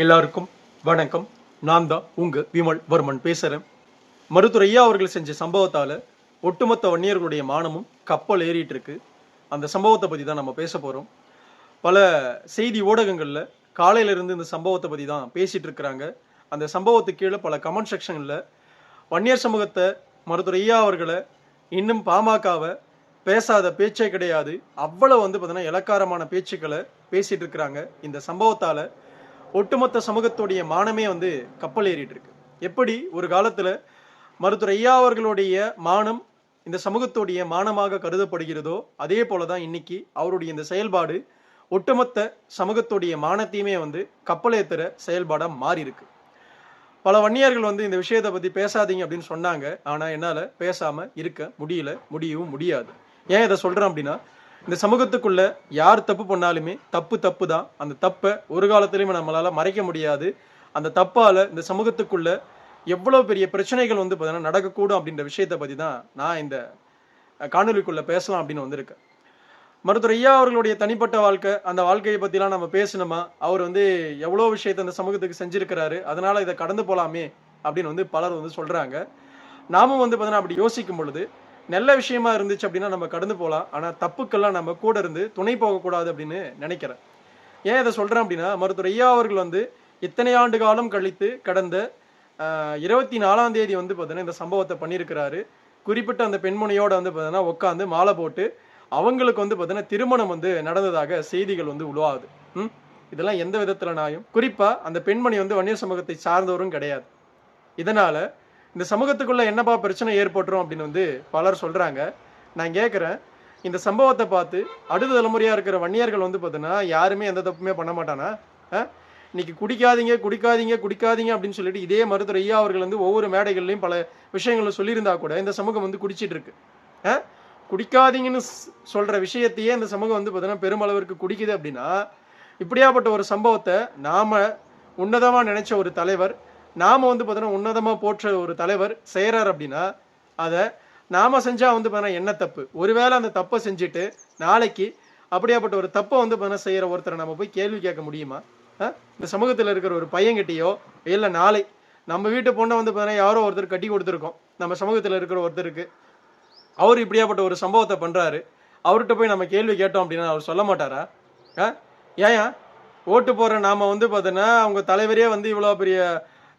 எல்லாருக்கும் வணக்கம். நான் தான் உங்க விமல் வர்மன் பேசுறேன். மருத்துவர் ஐயா அவர்கள் செஞ்ச சம்பவத்தால ஒட்டுமொத்த வன்னியர்களுடைய மானமும் கப்பல் ஏறிட்டு இருக்கு. அந்த சம்பவத்தை பத்தி தான் நம்ம பேச போறோம். பல செய்தி ஊடகங்கள்ல காலையிலிருந்து இந்த சம்பவத்தை பத்தி தான் பேசிட்டு இருக்கிறாங்க. அந்த சம்பவத்துக்கு கீழே பல கமெண்ட் செக்ஷன்ல வன்னியர் சமூகத்தை மருத்துவர் ஐயா அவர்களை இன்னும் பாமகவை பேசாத பேச்சே கிடையாது. அவ்வளோ வந்து பார்த்தீங்கன்னா இலக்காரமான பேச்சுக்களை பேசிகிட்டு இருக்கிறாங்க. இந்த சம்பவத்தால் ஒட்டுமொத்த சமூகத்துடைய மானமே வந்து கப்பல் ஏறிட்டு இருக்கு. எப்படி? ஒரு காலத்தில் மருத்துவர் ஐயா அவர்களுடைய மானம் இந்த சமூகத்துடைய மானமாக கருதப்படுகிறதோ அதே போல தான் இன்னைக்கு அவருடைய இந்த செயல்பாடு ஒட்டுமொத்த சமூகத்துடைய மானத்தையுமே வந்து கப்பலேத்துற செயல்பாடாக மாறி இருக்கு. பல வன்னியர்கள் வந்து இந்த விஷயத்தை பத்தி பேசாதீங்க அப்படின்னு சொன்னாங்க. ஆனால் என்னால் பேசாமல் இருக்க முடியல முடியவும் முடியாது. ஏன் இதை சொல்கிறேன் அப்படின்னா இந்த சமூகத்துக்குள்ள யார் தப்பு பண்ணாலுமே தப்பு தப்பு தான் அந்த தப்பை ஒரு காலத்திலையும் நம்மளால் மறைக்க முடியாது. அந்த தப்பால் இந்த சமூகத்துக்குள்ள எவ்வளோ பெரிய பிரச்சனைகள் வந்து பார்த்தீங்கன்னா நடக்கக்கூடும் அப்படின்ற விஷயத்தை பற்றி தான் நான் இந்த காணொலிக்குள்ளே பேசலாம் அப்படின்னு வந்திருக்கேன். மருத்துவர் ஐயா அவர்களுடைய தனிப்பட்ட வாழ்க்கை அந்த வாழ்க்கையை பற்றிலாம் நம்ம பேசணுமா? அவர் வந்து எவ்வளோ விஷயத்தை அந்த சமூகத்துக்கு செஞ்சுருக்கிறாரு அதனால் இதை கடந்து போகலாமே அப்படின்னு வந்து பலர் வந்து சொல்கிறாங்க நாமும் வந்து பார்த்தீங்கன்னா அப்படி யோசிக்கும் பொழுது நல்ல விஷயமா இருந்துச்சு அப்படின்னா நம்ம கடந்து போகலாம். ஆனால் தப்புக்கெல்லாம் நம்ம கூட இருந்து துணை போகக்கூடாது அப்படின்னு நினைக்கிறேன். ஏன் இதை சொல்கிறேன் அப்படின்னா மருத்துவர் ஐயா அவர்கள் வந்து இத்தனை ஆண்டு காலம் கழித்து கடந்த இருபத்தி நாலாம் தேதி வந்து பார்த்தீங்கன்னா இந்த சம்பவத்தை பண்ணியிருக்கிறாரு. குறிப்பிட்ட அந்த பெண்மணியோட வந்து பார்த்தீங்கன்னா உட்காந்து மாலை போட்டு அவங்களுக்கு வந்து பார்த்தீங்கன்னா திருமணம் வந்து நடந்ததாக செய்திகள் வந்து உருவாகுது. ம்? இதெல்லாம் எந்த விதத்தில் நாயும் குறிப்பாக அந்த பெண்மணி வந்து வன்னியர் சமூகத்தை சார்ந்தவரும் கிடையாது. இதனால் இந்த சமூகத்துக்குள்ள என்னப்பா பிரச்சனை ஏற்பட்டுரும் அப்படின்னு வந்து பலர் சொல்றாங்க நான் கேட்குறேன் இந்த சம்பவத்தை பார்த்து அடுத்த தலைமுறையாக இருக்கிற வன்னியர்கள் வந்து பார்த்தீங்கன்னா யாருமே எந்த தப்புமே பண்ண மாட்டானா ஆ? இன்னைக்கு குடிக்காதீங்க குடிக்காதீங்க குடிக்காதீங்க அப்படின்னு சொல்லிட்டு இதே மருத்துவர் ஐயா அவர்கள் வந்து ஒவ்வொரு மேடைகள்லையும் பல விஷயங்களை சொல்லியிருந்தா கூட இந்த சமூகம் வந்து குடிச்சிட்டு இருக்கு ஆ? குடிக்காதீங்கன்னு ஸ்- சொல்ற விஷயத்தையே இந்த சமூகம் வந்து பார்த்தீங்கன்னா பெருமளவிற்கு குடிக்குது அப்படின்னா இப்படியாப்பட்ட ஒரு சம்பவத்தை நாம உன்னதமாக நினைச்ச ஒரு தலைவர் நாம் வந்து பார்த்தோன்னா உன்னதமாக போற்ற ஒரு தலைவர் செய்கிறார் அப்படின்னா அதை நாம் செஞ்சால் வந்து பார்த்தீங்கன்னா என்ன தப்பு? ஒருவேளை அந்த தப்பை செஞ்சுட்டு நாளைக்கு அப்படியாப்பட்ட ஒரு தப்பை வந்து பார்த்தீங்கன்னா செய்கிற ஒருத்தரை நம்ம போய் கேள்வி கேட்க முடியுமா? ஆ? இந்த சமூகத்தில் இருக்கிற ஒரு பையன்கிட்டயோ இல்லை நாளை நம்ம வீட்டு பொண்ணை வந்து பார்த்தீங்கன்னா யாரோ ஒருத்தர் கட்டி கொடுத்துருக்கோம். நம்ம சமூகத்தில் இருக்கிற ஒருத்தருக்கு. அவர் இப்படியாப்பட்ட ஒரு சம்பவத்தை பண்ணுறாரு அவர்கிட்ட போய் நம்ம கேள்வி கேட்டோம் அப்படின்னா அவர் சொல்ல மாட்டாரா? ஆ? ஏன் ஓட்டு போகிற நாம் வந்து பார்த்தோன்னா அவங்க தலைவரே வந்து இவ்வளோ பெரிய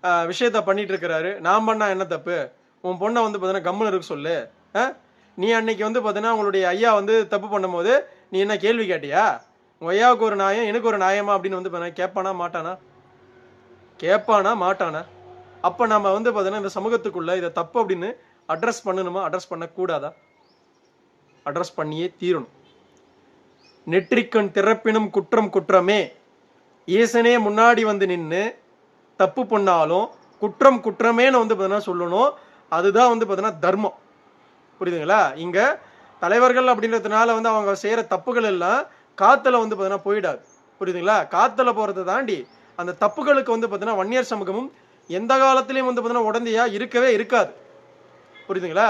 விஷயத்த பண்ணிட்டு இருக்கிறாரு நான் பண்ணா என்ன தப்பு? உன் பொண்ணை வந்து பார்த்தீங்கன்னா கம்முன்னு இருக்க சொல்லு. ஆ? நீ அன்னைக்கு வந்து பார்த்தீங்கன்னா உங்களுடைய ஐயா வந்து தப்பு பண்ணும்போது நீ என்ன கேள்வி கேட்டியா? உன் ஐயாவுக்கு ஒரு நியாயம் எனக்கு ஒரு நியாயமா அப்படின்னு வந்து பார்த்தீங்கன்னா கேட்பானா மாட்டானா? கேட்பானா மாட்டானா? அப்போ நம்ம வந்து பார்த்தீங்கன்னா இந்த சமூகத்துக்குள்ளே இதை தப்பு அப்படின்னு அட்ரஸ் பண்ணணுமா? அட்ரஸ் பண்ணக்கூடாதா? அட்ரஸ் பண்ணியே தீரணும். நெற்றிக்கண் திறப்பினும் குற்றம் குற்றமே. ஈசனே முன்னாடி வந்து நின்று தப்பு பண்ணாலும் குற்றம் குற்றமேன்னு வந்து பார்த்தீங்கன்னா சொல்லணும். அதுதான் வந்து பார்த்தீங்கன்னா தர்மம். புரியுதுங்களா? இங்கே தலைவர்கள் அப்படின்றதுனால வந்து அவங்க செய்கிற தப்புகள் எல்லாம் காத்துல வந்து பார்த்தீங்கன்னா போயிடாது. புரியுதுங்களா? காற்றுல போகிறத தாண்டி அந்த தப்புகளுக்கு வந்து பார்த்தீங்கன்னா வன்னியர் சமூகமும் எந்த காலத்துலேயும் வந்து பார்த்தீங்கன்னா உடந்தையாக இருக்கவே இருக்காது. புரியுதுங்களா?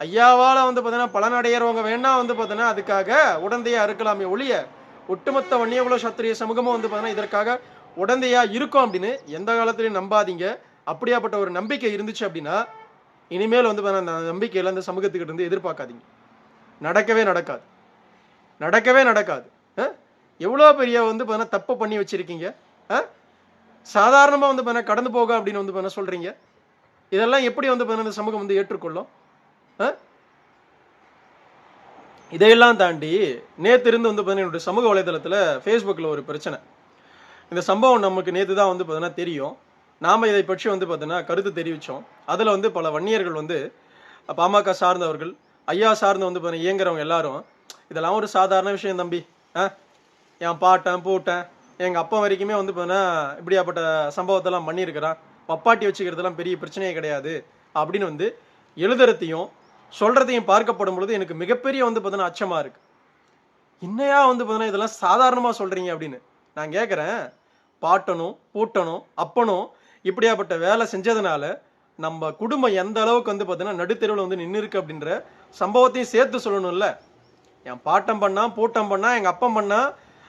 ஐயாவால் வந்து பார்த்தீங்கன்னா பலனடைகிறவங்க வேணால் வந்து பார்த்தீங்கன்னா அதுக்காக உடந்தையாக இருக்கலாமே ஒழிய ஒட்டுமொத்த வன்னியகுல சத்திரிய சமூகமும் வந்து பார்த்தீங்கன்னா இதற்காக உடந்தையாக இருக்கும் அப்படின்னு எந்த காலத்துலையும் நம்பாதீங்க. அப்படியாப்பட்ட ஒரு நம்பிக்கை இருந்துச்சு அப்படின்னா இனிமேல் வந்து பார்த்தீங்கன்னா அந்த நம்பிக்கையில் அந்த சமூகத்துக்கிட்ட இருந்து எதிர்பார்க்காதீங்க. நடக்கவே நடக்காது. நடக்கவே நடக்காது. எவ்வளோ பெரிய வந்து பார்த்தீங்கன்னா தப்பு பண்ணி வச்சிருக்கீங்க. சாதாரணமாக வந்து பார்த்தீங்கன்னா கடந்து போக அப்படின்னு வந்து பார்த்தீங்கன்னா சொல்கிறீங்க இதெல்லாம் எப்படி வந்து பார்த்தீங்கன்னா இந்த சமூகம் வந்து ஏற்றுக்கொள்ளும்? ஆ? இதையெல்லாம் தாண்டி நேற்று இருந்து வந்து பார்த்தீங்கன்னா என்னுடைய சமூக வலைதளத்தில் ஃபேஸ்புக்கில் ஒரு பிரச்சனை. இந்த சம்பவம் நமக்கு நேற்று தான் வந்து பார்த்தோன்னா தெரியும். நாம் இதை பற்றி வந்து பார்த்தோன்னா கருத்து தெரிவித்தோம் அதில் வந்து பல வன்னியர்கள் வந்து பாமக சார்ந்தவர்கள் ஐயா சார்ந்து வந்து பார்த்தீங்கன்னா இயங்குறவங்க எல்லாரும் இதெல்லாம் ஒரு சாதாரண விஷயம் தம்பி. ஆ? என் பாட்டன் பூட்டன் எங்கள் அப்பா வரைக்குமே வந்து பார்த்தீங்கன்னா இப்படியாப்பட்ட சம்பவத்தெல்லாம் பண்ணியிருக்கிறான். பப்பாட்டி வச்சுக்கிறதுலாம் பெரிய பிரச்சனையே கிடையாது. அப்படின்னு வந்து எழுதுறதையும் சொல்கிறதையும் பார்க்கப்படும் பொழுது எனக்கு மிகப்பெரிய வந்து பார்த்தீங்கன்னா அச்சமாக இருக்குது இன்னையா வந்து பார்த்தீங்கன்னா இதெல்லாம் சாதாரணமாக சொல்கிறீங்க அப்படின்னு. நான் கேட்குறேன் பாட்டனும் பூட்டனும் அப்பனும் இப்படியாப்பட்ட வேலை செஞ்சதுனால நம்ம குடும்பம் எந்த அளவுக்கு வந்து பார்த்தீங்கன்னா நடுத்தெருவில் வந்து நின்று இருக்கு அப்படின்ற சம்பவத்தையும் சேர்த்து சொல்லணும்ல. என் பாட்டம் பண்ணா பூட்டம் பண்ணா எங்கள் அப்பம் பண்ணா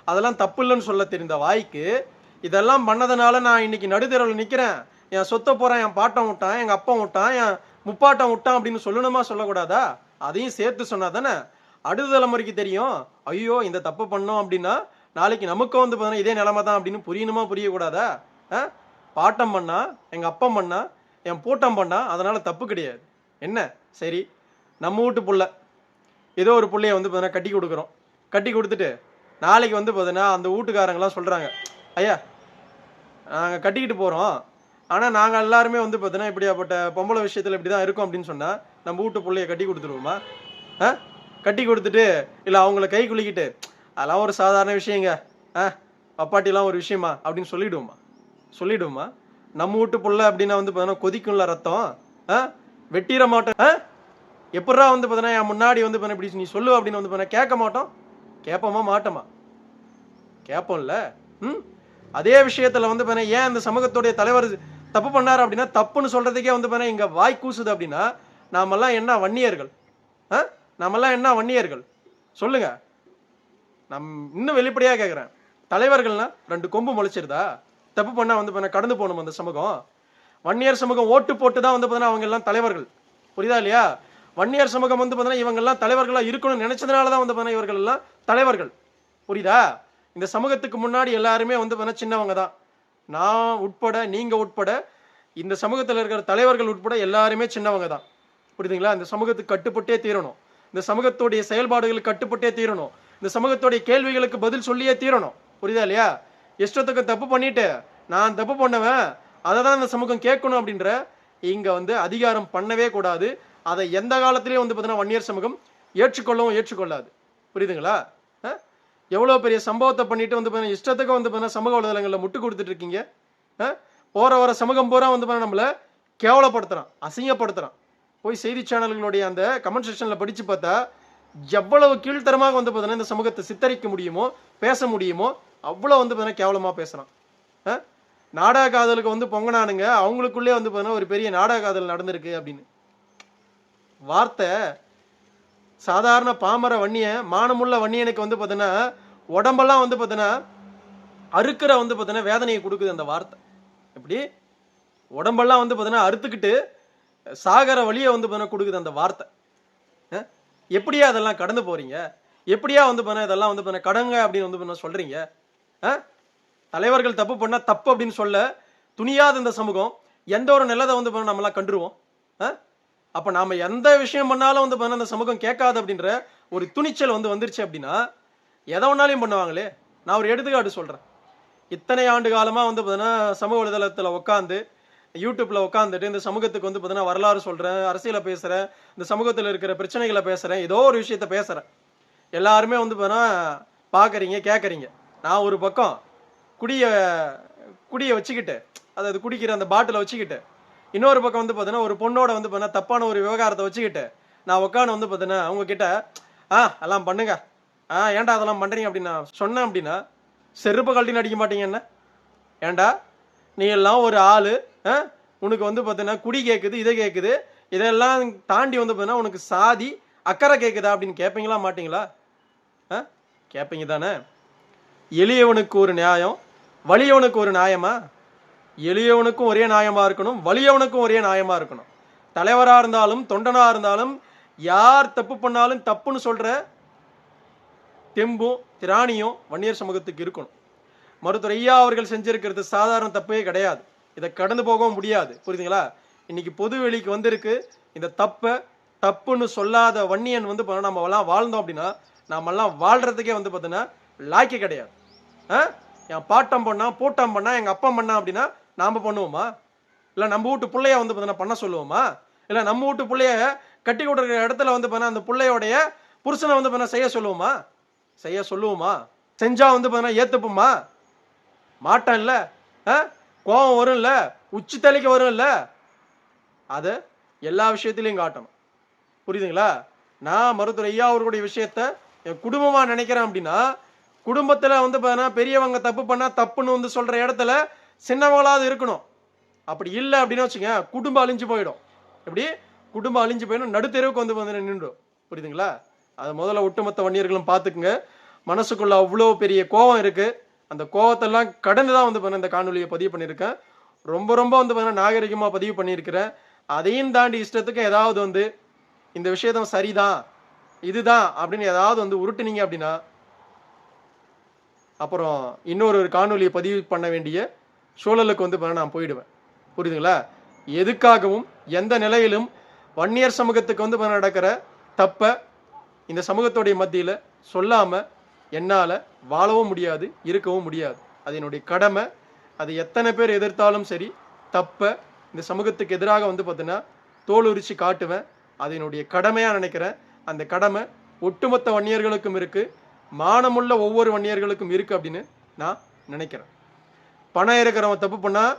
அதெல்லாம் தப்பு இல்லைன்னு சொல்ல தெரிந்த வாய்க்கு இதெல்லாம் பண்ணதுனால நான் இன்னைக்கு நடுத்தெருவில் நிற்கிறேன் என் சொத்தை போகிறேன் என் பாட்டம் விட்டான் எங்கள் அப்பா விட்டான் என் முப்பாட்டம் விட்டான் அப்படின்னு சொல்லணுமா சொல்லக்கூடாதா? அதையும் சேர்த்து சொன்னா தானே அடுத்த தலைமுறைக்கு தெரியும் ஐயோ இந்த தப்பு பண்ணோம் அப்படின்னா நாளைக்கு நமக்கும் வந்து பார்த்தீங்கன்னா இதே நிலமை தான் அப்படின்னு புரியணுமா புரியக்கூடாதா? ஆ? பாட்டம் பண்ணா எங்கள் அப்பம் பண்ணா என் பூட்டம் பண்ணா அதனால் தப்பு கிடையாது. என்ன? சரி நம்ம வீட்டு புள்ள. ஏதோ ஒரு பிள்ளைய வந்து பார்த்தீங்கன்னா கட்டி கொடுக்குறோம். கட்டி கொடுத்துட்டு நாளைக்கு வந்து பார்த்தீங்கன்னா அந்த வீட்டுக்காரங்களாம் சொல்கிறாங்க ஐயா நாங்கள் கட்டிக்கிட்டு போகிறோம் ஆனால் நாங்கள் எல்லாருமே வந்து பார்த்தீங்கன்னா இப்படியாப்பட்ட பொம்பளை விஷயத்தில் இப்படி தான் இருக்கோம் அப்படின்னு சொன்னால் நம்ம வீட்டு பிள்ளைய கட்டி கொடுத்துருவோமா? ஆ? கட்டி கொடுத்துட்டு இல்லை அவங்கள கை குலுக்கிட்டு அதெல்லாம் ஒரு சாதாரண விஷயங்க. ஆ பப்பாட்டிலாம் ஒரு விஷயமா அப்படின்னு சொல்லிடுவோமா? சொல்லிடுவோமா? நம்ம வீட்டு புள்ள அப்படின்னா வந்து பார்த்தீங்கன்னா கொதிக்கும்ல ரத்தம். ஆ வெட்டிட மாட்டோம். ஆ எப்படா வந்து பார்த்தீங்கன்னா என் முன்னாடி வந்து பார்த்தீங்கன்னா இப்படி நீ சொல்லு அப்படின்னு வந்து பார்த்தீங்கன்னா கேட்க மாட்டோம். கேட்போமா மாட்டோமா? கேட்போம்ல. ம் அதே விஷயத்துல வந்து பார்த்தீங்கன்னா ஏன் இந்த சமூகத்துடைய தலைவர் தப்பு பண்ணார் அப்படின்னா தப்புன்னு சொல்றதுக்கே வந்து பார்த்தீங்கன்னா இங்க வாய் கூசுது அப்படின்னா நாமெல்லாம் என்ன வன்னியர்கள்? ஆ நாமெல்லாம் என்ன வன்னியர்கள்? சொல்லுங்க. நம் இன்னும் வெளிப்படையாக கேட்குறேன் தலைவர்கள்னா ரெண்டு கொம்பு முளைச்சிருதா? தப்பு பண்ணால் வந்து பார்த்தீங்கன்னா கடந்து போகணும் அந்த சமூகம். வன்னியர் சமூகம் ஓட்டு போட்டு தான் வந்து பார்த்தீங்கன்னா அவங்க எல்லாம் தலைவர்கள். புரியுதா இல்லையா? வன்னியர் சமூகம் வந்து பார்த்தீங்கன்னா இவங்கெல்லாம் தலைவர்களாக இருக்கணும்னு நினைச்சதுனால தான் வந்து பார்த்தீங்கன்னா இவர்கள் எல்லாம் தலைவர்கள். புரியுதா? இந்த சமூகத்துக்கு முன்னாடி எல்லாருமே வந்து பார்த்தீங்கன்னா சின்னவங்க தான். நான் உட்பட நீங்கள் உட்பட இந்த சமூகத்தில் இருக்கிற தலைவர்கள் உட்பட எல்லாருமே சின்னவங்க தான். புரியுதுங்களா? இந்த சமூகத்துக்கு கட்டுப்பட்டே தீரணும். இந்த சமூகத்துடைய செயல்பாடுகளுக்கு கட்டுப்பட்டே தீரணும். இந்த சமூகத்துடைய கேள்விகளுக்கு பதில் சொல்லியே தீரணும். புரியுதா இல்லையா? இஷ்டத்துக்கு தப்பு பண்ணிட்டு நான் தப்பு பண்ணவன் அதை தான் இந்த சமூகம் கேட்கணும் அப்படின்ற இங்கே வந்து அதிகாரம் பண்ணவே கூடாது. அதை எந்த காலத்திலையும் வந்து பார்த்தீங்கன்னா வன்னியர் சமூகம் ஏற்றுக்கொள்ளவும் ஏற்றுக்கொள்ளாது. புரியுதுங்களா? எவ்வளோ பெரிய சம்பவத்தை பண்ணிட்டு வந்து பார்த்தீங்கன்னா இஷ்டத்துக்கு வந்து பார்த்தீங்கன்னா சமூக வலைதளங்களில் முட்டு கொடுத்துட்டு இருக்கீங்க. அஹ்? போற வர சமூகம் பூரா வந்து பார்த்தீங்கன்னா நம்மளை கேவலப்படுத்துகிறான் அசிங்கப்படுத்துகிறான் போய் செய்தி சேனல்களுடைய அந்த கமெண்ட் செக்ஷனில் படித்து பார்த்தா எவ்வளவு கீழ்த்தரமாக வந்து பார்த்தீங்கன்னா இந்த சமூகத்தை சித்தரிக்க முடியுமோ பேச முடியுமோ அவ்வளோ வந்து பார்த்தீங்கன்னா கேவலமாக பேசுகிறான் நாடக காதலுக்கு வந்து பொங்கனானுங்க அவங்களுக்குள்ளே வந்து பார்த்தீங்கன்னா ஒரு பெரிய நாடக காதல் நடந்திருக்கு அப்படின்னு. வார்த்தை சாதாரண பாமர வன்னியன் மானமுள்ள வன்னியனுக்கு வந்து பார்த்தீங்கன்னா உடம்பெல்லாம் வந்து பார்த்தீங்கன்னா அறுக்கிற வந்து பார்த்தீங்கன்னா வேதனையை கொடுக்குது அந்த வார்த்தை. எப்படி? உடம்பெல்லாம் வந்து பார்த்தீங்கன்னா அறுத்துக்கிட்டு சாகர வழியை வந்து பார்த்தீங்கன்னா கொடுக்குது அந்த வார்த்தை. எப்படியா அதெல்லாம் கடந்து போறீங்க? எப்படியா வந்து பார்த்தீங்கன்னா இதெல்லாம் வந்து பார்த்தீங்கன்னா கடங்க அப்படின்னு வந்து பார்த்தீங்கன்னா சொல்றீங்க? தலைவர்கள் தப்பு பண்ணால் தப்பு அப்படின்னு சொல்ல துணியாத இந்த சமூகம் எந்த ஒரு நல்லதை வந்து பார்த்தீங்கன்னா நம்மளாம் கண்டுருவோம். அஹ்? அப்ப நாம எந்த விஷயம் பண்ணாலும் வந்து பண்ண அந்த சமூகம் கேட்காது அப்படின்ற ஒரு துணிச்சல் வந்து வந்துருச்சு அப்படின்னா எதை வேணாலையும் பண்ணுவாங்களே? நான் ஒரு எடுத்துக்காட்டு சொல்றேன். இத்தனை ஆண்டு காலமா வந்து பார்த்தீங்கன்னா சமூக வலைதளத்தில் உட்காந்து யூடியூப்ல உட்காந்துட்டு இந்த சமூகத்துக்கு வந்து பார்த்தீங்கன்னா வரலாறு சொல்கிறேன் அரசியலை பேசுகிறேன் இந்த சமூகத்தில் இருக்கிற பிரச்சனைகளை பேசுகிறேன் ஏதோ ஒரு விஷயத்த பேசுகிறேன் எல்லாருமே வந்து பார்த்தீங்கன்னா பார்க்குறீங்க கேட்குறீங்க நான் ஒரு பக்கம் குடிய குடியை வச்சுக்கிட்டு அதாவது குடிக்கிற அந்த பாட்டிலை வச்சுக்கிட்டு இன்னொரு பக்கம் வந்து பார்த்தீங்கன்னா ஒரு பொண்ணோட வந்து பார்த்தீங்கன்னா தப்பான ஒரு விவகாரத்தை வச்சுக்கிட்டு நான் உட்காந்து வந்து பார்த்தீங்கன்னா அவங்கக்கிட்ட ஆ எல்லாம் பண்ணுங்க. ஆ ஏன்டா அதெல்லாம் பண்ணுறீங்க அப்படின்னு நான் சொன்னேன் அப்படின்னா செருப்பு கழட்டின்னு அடிக்க மாட்டீங்க என்ன? ஏன்டா? நீ எல்லாம் ஒரு ஆள் உனக்கு வந்து பார்த்தீங்கன்னா குடி கேட்குது இதை கேட்குது இதெல்லாம் தாண்டி வந்து பார்த்தீங்கன்னா உனக்கு சாதி அக்கறை கேட்குதா அப்படின்னு கேட்பீங்களா மாட்டிங்களா? ஆ? கேட்பீங்க தானே. எளியவனுக்கு ஒரு நியாயம் வலியவனுக்கு ஒரு நியாயமா? எளியவனுக்கும் ஒரே நியாயமாக இருக்கணும் வலியவனுக்கும் ஒரே நியாயமாக இருக்கணும். தலைவராக இருந்தாலும் தொண்டனாக இருந்தாலும் யார் தப்பு பண்ணாலும் தப்புன்னு சொல்கிற தெம்பும் திராணியும் வன்னியர் சமூகத்துக்கு இருக்கணும். மருத்துவர் ஐயா அவர்கள் செஞ்சிருக்கிறது சாதாரண தப்பே கிடையாது. இதை கடந்து போகவும் முடியாது. புரியுதுங்களா? இன்னைக்கு பொது வெளிக்கு வந்திருக்கு. இந்த தப்பை தப்புன்னு சொல்லாத வன்னியன் வந்து பார்த்தா நம்மலாம் வாழ்ந்தோம் அப்படின்னா நாமெல்லாம் வாழ்கிறதுக்கே வந்து பார்த்தீங்கன்னா லாய்க்கு கிடையாது. ஆ? என் பாட்டம் பண்ணா பூட்டம் பண்ணா எங்கள் அப்பா பண்ணா அப்படின்னா நாம் பண்ணுவோமா? இல்லை நம்ம வீட்டு பிள்ளைய வந்து பார்த்தீங்கன்னா பண்ண சொல்லுவோமா? இல்லை நம்ம வீட்டு பிள்ளைய கட்டி கொடுக்குற இடத்துல வந்து பார்த்தீங்கன்னா அந்த பிள்ளையோடைய புருஷனை வந்து பார்த்தீங்கன்னா செய்ய சொல்லுவோமா? செய்ய சொல்லுவோமா? செஞ்சால் வந்து பார்த்தீங்கன்னா ஏற்றுப்போமா மாட்டோம் இல்லை. ஆ? கோபம் வரும்ல உச்சி தலைக்கு வரும்ல அதை எல்லா விஷயத்திலையும் காட்டணும். புரியுதுங்களா? நான் மருத்துவர் ஐயா அவர்களுடைய விஷயத்த என் குடும்பமாக நினைக்கிறேன் அப்படின்னா குடும்பத்தில் வந்து பார்த்தீங்கன்னா பெரியவங்க தப்பு பண்ணால் தப்புன்னு வந்து சொல்கிற இடத்துல சின்னவங்களாவது இருக்கணும். அப்படி இல்லை அப்படின்னு வச்சுங்க குடும்பம் அழிஞ்சு போயிடும். எப்படி? குடும்பம் அழிஞ்சு போயிடும் நடுத்தெருவுக்கு வந்து வந்து நின்றுடும். புரியுதுங்களா? அது முதல்ல ஒட்டுமொத்த வன்னியர்களும் பார்த்துக்குங்க. மனசுக்குள்ள அவ்வளோ பெரிய கோபம் இருக்குது அந்த கோவத்தெல்லாம் கடந்து தான் வந்து பார்த்தீங்கன்னா இந்த காணொலியை பதிவு பண்ணியிருக்கேன் ரொம்ப ரொம்ப வந்து பார்த்தீங்கன்னா நாகரிகமாக பதிவு பண்ணியிருக்கிறேன் அதையும் தாண்டி இஷ்டத்துக்கு ஏதாவது வந்து இந்த விஷயத்த சரிதான் இதுதான் அப்படின்னு ஏதாவது வந்து உருட்டுனீங்க அப்படின்னா அப்புறம் இன்னொரு ஒரு காணொலியை பதிவு பண்ண வேண்டிய சூழலுக்கு வந்து பார்த்தீங்கன்னா நான் போயிடுவேன். புரியுதுங்களா? எதுக்காகவும் எந்த நிலையிலும் வன்னியர் சமூகத்துக்கு வந்து நடக்கிற தப்பை இந்த சமூகத்துடைய மத்தியில் சொல்லாமல் என்னால் வாழவும் முடியாது இருக்கவும் முடியாது. அது என்னுடைய கடமை. அது எத்தனை பேர் எதிர்த்தாலும் சரி தப்ப இந்த சமூகத்துக்கு எதிராக வந்து பார்த்தீங்கன்னா தோல் உரிச்சு காட்டுவேன். அது என்னுடைய கடமையாக நினைக்கிறேன். அந்த கடமை ஒட்டுமொத்த வன்னியர்களுக்கும் இருக்குது மானமுள்ள ஒவ்வொரு வன்னியர்களுக்கும் இருக்குது அப்படின்னு நான் நினைக்கிறேன். பணம் இருக்கிறவன் தப்பு பண்ணால்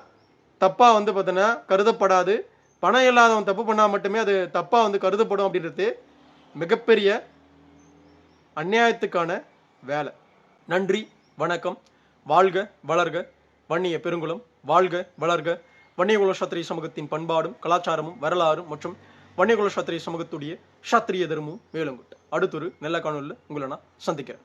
தப்பாக வந்து பார்த்தீங்கன்னா கருதப்படாது. பணம் இல்லாதவன் தப்பு பண்ணால் மட்டுமே அது தப்பாக வந்து கருதப்படும் அப்படின்றது மிகப்பெரிய அநியாயத்துக்கான வேலை. நன்றி வணக்கம். வாழ்க வளர்க. வன்னிய பெருங்குளம் வாழ்க வளர்க. வன்னியகுல சத்திரிய சமூகத்தின் பண்பாடும் கலாச்சாரமும் வரலாறும் மற்றும் வன்னியகுல சத்திரிய சமூகத்துடைய சத்திரிய தர்மமும் மேலும் அடுத்தொரு நல்ல காணொலியில் உங்களை நான் சந்திக்கிறேன்.